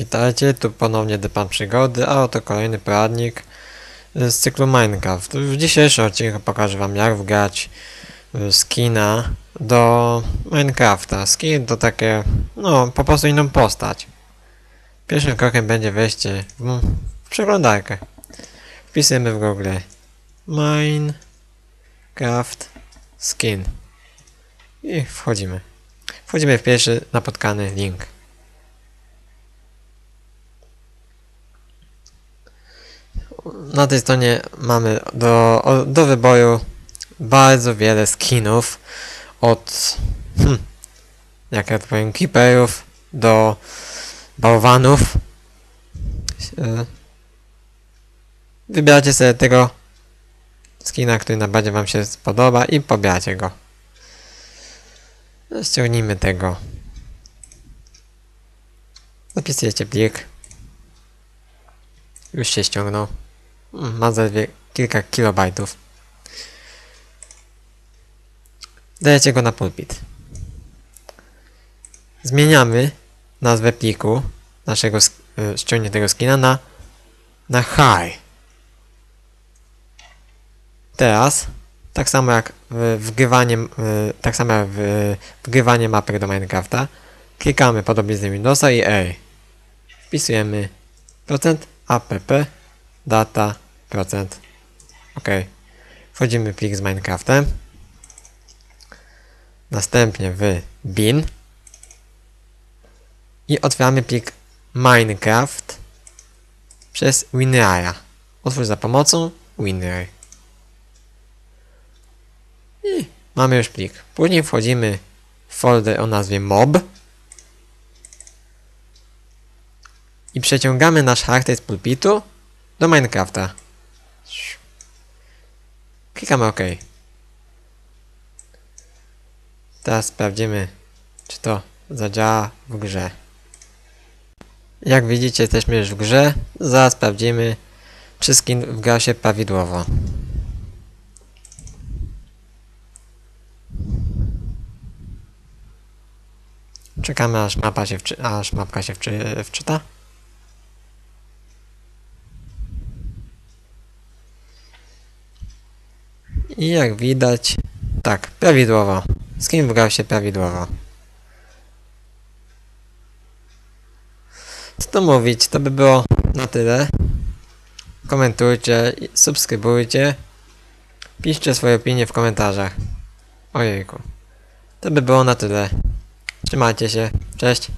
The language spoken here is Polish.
Witajcie, tu ponownie Depan Przygody, a oto kolejny poradnik z cyklu Minecraft. W dzisiejszym odcinku pokażę wam jak wgrać y, skina do Minecrafta. Skin to takie, no po prostu inną postać. Pierwszym krokiem będzie wejście w, w przeglądarkę. Wpisujemy w Google Minecraft Skin i wchodzimy. Wchodzimy w pierwszy napotkany link. Na tej stronie mamy do, do wyboru bardzo wiele skinów od hm, jak ja to powiem keeperów do bałwanów. E, Wybieracie sobie tego skina, który najbardziej wam się spodoba i pobieracie go. Ściągnijmy tego. Zapisujecie plik. Już się ściągnął. Ma zaledwie kilka kilobajtów. Dajecie go na pulpit. Zmieniamy nazwę pliku naszego sk- y, ściągniętego skina na na high. Teraz, tak samo jak wgrywanie, y, tak samo jak wgrywanie mapek do Minecrafta, klikamy pod oblizniem Windowsa i A. Wpisujemy procent app data ok wchodzimy w plik z minecraftem. Następnie w bin. I otwieramy plik minecraft przez WinRAR otwórz za pomocą WinRAR i mamy już plik. Później wchodzimy w folder o nazwie mob. I przeciągamy nasz charakter z pulpitu do Minecrafta. Klikamy OK. Teraz sprawdzimy, czy to zadziała w grze. Jak widzicie, jesteśmy już w grze. Zaraz sprawdzimy, czy skin wgra się prawidłowo. Czekamy aż mapa się aż mapka się wczy- wczyta. I jak widać, tak, prawidłowo. Skin wgrał się prawidłowo. Co tu mówić, to by było na tyle. Komentujcie, subskrybujcie. Piszcie swoje opinie w komentarzach. Ojejku. To by było na tyle. Trzymajcie się. Cześć.